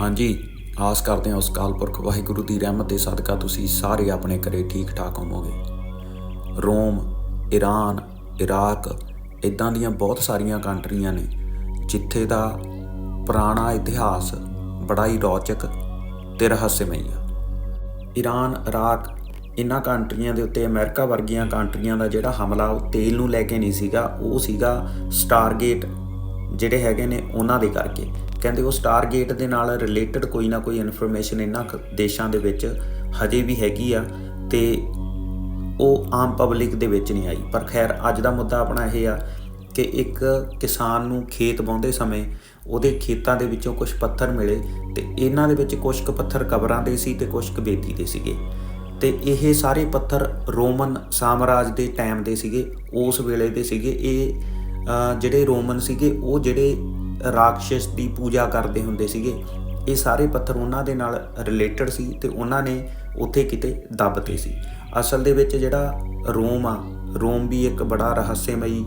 ਹਾਂਜੀ, ਆਸ ਕਰਦੇ ਹਾਂ ਉਸ ਕਾਲਪੁਰਖ ਵਾਹਿਗੁਰੂ ਦੀ ਰਹਿਮਤ ਦੇ ਸਦਕਾ ਤੁਸੀਂ ਸਾਰੇ ਆਪਣੇ ਘਰੇ ਠੀਕ ਠਾਕ ਹੋਵੋਗੇ। ਰੋਮ ਈਰਾਨ ਇਰਾਕ ਇਦਾਂ ਦੀਆਂ ਬਹੁਤ ਸਾਰੀਆਂ ਕੰਟਰੀਆਂ ਨੇ ਜਿੱਥੇ ਦਾ ਪੁਰਾਣਾ ਇਤਿਹਾਸ ਬੜਾ ਹੀ ਰੌਚਕ ਤੇ ਰਹੱਸਮਈ ਆ। ਈਰਾਨ ਇਰਾਕ ਇਹਨਾਂ ਕੰਟਰੀਆਂ ਦੇ ਉੱਤੇ ਅਮਰੀਕਾ ਵਰਗੀਆਂ ਕੰਟਰੀਆਂ ਦਾ ਜਿਹੜਾ ਹਮਲਾ ਉਹ ਤੇਲ ਨੂੰ ਲੈ ਕੇ ਨਹੀਂ ਸੀਗਾ, ਉਹ ਸੀਗਾ ਸਟਾਰਗੇਟ ਜਿਹੜੇ ਹੈਗੇ ਨੇ ਉਹਨਾਂ ਦੇ ਕਰਕੇ। ਕਹਿੰਦੇ ਉਹ ਸਟਾਰਗੇਟ ਦੇ ਨਾਲ ਰਿਲੇਟਡ ਕੋਈ ਨਾ ਕੋਈ ਇਨਫੋਰਮੇਸ਼ਨ ਇਹਨਾਂ ਕ- ਦੇਸ਼ਾਂ ਦੇ ਵਿੱਚ ਹਜੇ ਵੀ ਹੈਗੀ ਆ ਤੇ ਉਹ ਆਮ ਪਬਲਿਕ ਦੇ ਵਿੱਚ ਨਹੀਂ ਆਈ। ਪਰ ਖੈਰ, ਅੱਜ ਦਾ ਮੁੱਦਾ ਆਪਣਾ ਇਹ ਆ ਕਿ ਇੱਕ ਕਿਸਾਨ ਨੂੰ ਖੇਤ ਵਾਹੁੰਦੇ ਸਮੇਂ ਉਹਦੇ ਖੇਤਾਂ ਦੇ ਵਿੱਚੋਂ ਕੁਝ ਪੱਥਰ ਮਿਲੇ ਤੇ ਇਹਨਾਂ ਦੇ ਵਿੱਚ ਕੁਝ ਕੁ ਪੱਥਰ ਕਬਰਾਂ ਦੇ ਸੀ ਤੇ ਕੁਝ ਕੁ ਬੇਦੀ ਦੇ ਸੀਗੇ। ਤੇ ਇਹ ਸਾਰੇ ਪੱਥਰ ਰੋਮਨ ਸਾਮਰਾਜ ਦੇ ਟਾਈਮ ਦੇ ਸੀਗੇ। ਉਸ ਵੇਲੇ ਦੇ ਸੀਗੇ। ਇਹ ਜਿਹੜੇ ਰੋਮਨ ਸੀਗੇ, ਉਹ ਜਿਹੜੇ ਰਾਖਸ਼ ਦੀ ਪੂਜਾ ਕਰਦੇ ਹੁੰਦੇ ਸੀਗੇ, ਇਹ ਸਾਰੇ ਪੱਥਰ ਉਹਨਾਂ ਦੇ ਨਾਲ ਰਿਲੇਟਡ ਸੀ ਤੇ ਉਹਨਾਂ ਨੇ ਉੱਥੇ ਕਿਤੇ ਦੱਬਤੇ ਸੀ। ਅਸਲ ਦੇ ਵਿੱਚ ਜਿਹੜਾ ਰੋਮ ਆ, ਰੋਮ ਵੀ ਇੱਕ ਬੜਾ ਰਹੱਸਮਈ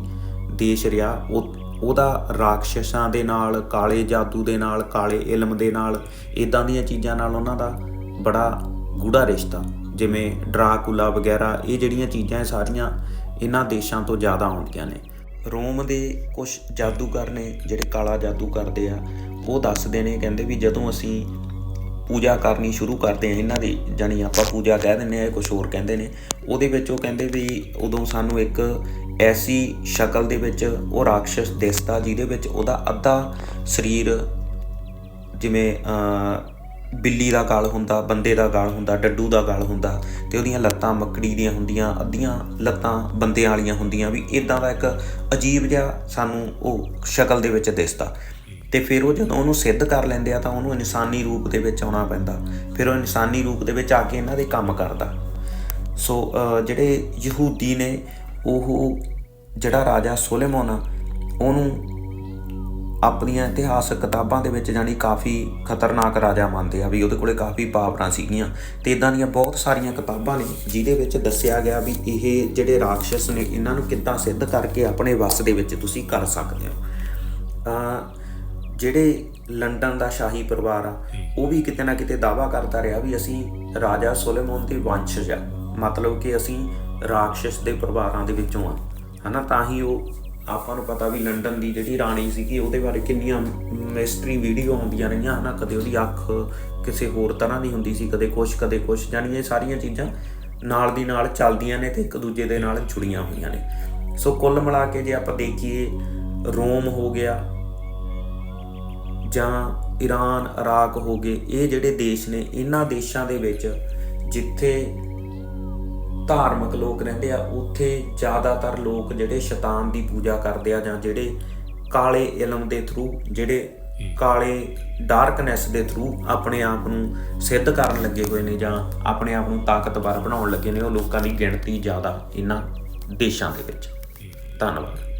ਦੇਸ਼ ਰਿਹਾ। ਉਹ, ਉਹਦਾ ਰਾਖਸ਼ਾਂ ਦੇ ਨਾਲ, ਕਾਲੇ ਜਾਦੂ ਦੇ ਨਾਲ, ਕਾਲੇ ਇਲਮ ਦੇ ਨਾਲ ਇਦਾਂ ਦੀਆਂ ਚੀਜ਼ਾਂ ਨਾਲ ਉਹਨਾਂ ਦਾ ਬੜਾ ਗੂੜਾ ਰਿਸ਼ਤਾ। ਜਿਵੇਂ ਡਰਾਕੂਲਾ ਵਗੈਰਾ, ਇਹ ਜਿਹੜੀਆਂ ਚੀਜ਼ਾਂ ਸਾਰੀਆਂ ਇਹਨਾਂ ਦੇਸ਼ਾਂ ਤੋਂ ਜ਼ਿਆਦਾ ਆਉਂਦੀਆਂ ਨੇ। ਰੋਮ ਦੇ ਕੁਝ ਜਾਦੂਗਰ ਨੇ ਜਿਹੜੇ ਕਾਲਾ ਜਾਦੂ ਕਰਦੇ ਆ, ਉਹ ਦੱਸਦੇ ਨੇ, ਕਹਿੰਦੇ ਵੀ ਜਦੋਂ ਅਸੀਂ ਪੂਜਾ ਕਰਨੀ ਸ਼ੁਰੂ ਕਰਦੇ ਆ ਇਹਨਾਂ ਦੀ ਜਾਣੀ ਆਪਾਂ ਪੂਜਾ ਕਹਿ ਦਿੰਦੇ ਆ ਕੁਝ ਹੋਰ ਕਹਿੰਦੇ ਨੇ, ਉਹਦੇ ਵਿੱਚ ਉਹ ਕਹਿੰਦੇ ਵੀ ਉਦੋਂ ਸਾਨੂੰ ਇੱਕ ਐਸੀ ਸ਼ਕਲ ਦੇ ਵਿੱਚ ਉਹ ਰਾਖਸ਼ ਦਿਸਦਾ, ਜਿਹਦੇ ਵਿੱਚ ਉਹਦਾ ਅੱਧਾ ਸਰੀਰ ਜਿਵੇਂ ਬਿੱਲੀ ਦਾ ਗਾਲ ਹੁੰਦਾ, ਬੰਦੇ ਦਾ ਗਾਲ ਹੁੰਦਾ, ਡੱਡੂ ਦਾ ਗਾਲ ਹੁੰਦਾ ਤੇ ਉਹਦੀਆਂ ਲੱਤਾਂ ਮੱਕੜੀ ਦੀਆਂ ਹੁੰਦੀਆਂ, ਅੱਧੀਆਂ ਲੱਤਾਂ ਬੰਦਿਆਂ ਵਾਲੀਆਂ ਹੁੰਦੀਆਂ ਵੀ ਇਦਾਂ ਦਾ ਇੱਕ ਅਜੀਬ ਜਿਹਾ ਸਾਨੂੰ ਉਹ ਸ਼ਕਲ ਦੇ ਵਿੱਚ ਦਿਸਦਾ। ਤੇ ਫਿਰ ਉਹ ਜਦੋਂ ਉਹਨੂੰ ਸਿੱਧ ਕਰ ਲੈਂਦੇ ਆ ਤਾਂ ਉਹਨੂੰ ਇਨਸਾਨੀ ਰੂਪ ਦੇ ਵਿੱਚ ਆਉਣਾ ਪੈਂਦਾ। ਫਿਰ ਉਹ ਇਨਸਾਨੀ ਰੂਪ ਦੇ ਵਿੱਚ ਆ ਕੇ ਇਹਨਾਂ ਦੇ ਕੰਮ ਕਰਦਾ। ਸੋ ਜਿਹੜੇ ਯਹੂਦੀ ਨੇ, ਉਹ ਜਿਹੜਾ ਰਾਜਾ ਸੁਲੇਮਾਨ ਆ, ਉਹਨੂੰ ਆਪਣੀਆਂ ਇਤਿਹਾਸਕ ਕਿਤਾਬਾਂ ਦੇ ਵਿੱਚ ਜਾਨੀ ਕਾਫੀ ਖਤਰਨਾਕ ਰਾਜਾ ਮੰਨਦੇ ਆ ਵੀ ਉਹਦੇ ਕੋਲੇ ਕਾਫੀ ਪਾਵਰਾਂ ਸੀਗੀਆਂ ਤੇ ਇਦਾਂ ਦੀਆਂ ਬਹੁਤ ਸਾਰੀਆਂ ਕਿਤਾਬਾਂ ਨੇ ਜਿਹਦੇ ਵਿੱਚ ਦੱਸਿਆ ਗਿਆ ਵੀ ਇਹ ਜਿਹੜੇ ਰਾਖਸ਼ ਨੇ ਇਹਨਾਂ ਨੂੰ ਕਿੱਦਾਂ ਸਿੱਧ ਕਰਕੇ ਆਪਣੇ ਵੱਸ ਦੇ ਵਿੱਚ ਤੁਸੀਂ ਕਰ ਸਕਦੇ ਹੋ। ਅਹ ਜਿਹੜੇ ਲੰਡਨ ਦਾ ਸ਼ਾਹੀ ਪਰਿਵਾਰ ਆ ਉਹ ਵੀ ਕਿਤੇ ਨਾ ਕਿਤੇ ਦਾਵਾ ਕਰਦਾ ਰਿਹਾ ਵੀ ਅਸੀਂ ਰਾਜਾ ਸੁਲੇਮਾਨ ਦੇ ਵੰਸ਼ਜ ਆ। ਮਤਲਬ ਕਿ ਅਸੀਂ ਰਾਖਸ਼ ਦੇ ਪਰਿਵਾਰਾਂ ਦੇ ਵਿੱਚੋਂ ਆ। ਹਨਾ ਤਾਂ ਹੀ ਉਹ ਆਪਾਂ ਨੂੰ ਪਤਾ ਵੀ ਲੰਡਨ ਦੀ ਜਿਹੜੀ ਰਾਣੀ ਸੀਗੀ, ਉਹਦੇ ਬਾਰੇ ਕਿੰਨੀਆਂ ਮਿਸਟਰੀ ਵੀਡੀਓ ਆਉਂਦੀਆਂ ਰਹੀਆਂ ਹਨਾ ਕਦੇ ਉਹਦੀ ਅੱਖ ਕਿਸੇ ਹੋਰ ਤਰ੍ਹਾਂ ਦੀ ਹੁੰਦੀ ਸੀ, ਕਦੇ ਕੁਛ ਕਦੇ ਕੁਛ ਜਾਣੀ ਇਹ ਸਾਰੀਆਂ ਚੀਜ਼ਾਂ ਨਾਲ ਦੀ ਨਾਲ ਚੱਲਦੀਆਂ ਨੇ ਤੇ ਇੱਕ ਦੂਜੇ ਦੇ ਨਾਲ ਜੁੜੀਆਂ ਹੋਈਆਂ ਨੇ। ਸੋ ਕੁੱਲ ਮਿਲਾ ਕੇ ਜੇ ਆਪਾਂ ਦੇਖੀਏ, ਰੋਮ ਹੋ ਗਿਆ ਜਾਂ ਈਰਾਨ ਇਰਾਕ ਹੋ ਗਏ, ਇਹ ਜਿਹੜੇ ਦੇਸ਼ ਨੇ, ਇਹਨਾਂ ਦੇਸ਼ਾਂ ਦੇ ਵਿੱਚ ਜਿੱਥੇ ਧਾਰਮਿਕ ਲੋਕ ਰਹਿੰਦੇ ਆ ਉੱਥੇ ਜ਼ਿਆਦਾਤਰ ਲੋਕ ਜਿਹੜੇ ਸ਼ੈਤਾਨ ਦੀ ਪੂਜਾ ਕਰਦੇ ਆ ਜਾਂ ਜਿਹੜੇ ਕਾਲੇ ਇਲਮ ਦੇ ਥਰੂ ਜਿਹੜੇ ਕਾਲੇ ਡਾਰਕਨੈਸ ਦੇ ਥਰੂ ਆਪਣੇ ਆਪ ਨੂੰ ਸਿੱਧ ਕਰਨ ਲੱਗੇ ਹੋਏ ਨੇ ਜਾਂ ਆਪਣੇ ਆਪ ਨੂੰ ਤਾਕਤਵਰ ਬਣਾਉਣ ਲੱਗੇ ਨੇ ਉਹ ਲੋਕਾਂ ਦੀ ਗਿਣਤੀ ਜ਼ਿਆਦਾ ਇਹਨਾਂ ਦੇਸ਼ਾਂ ਦੇ ਵਿੱਚ। ਧੰਨਵਾਦ।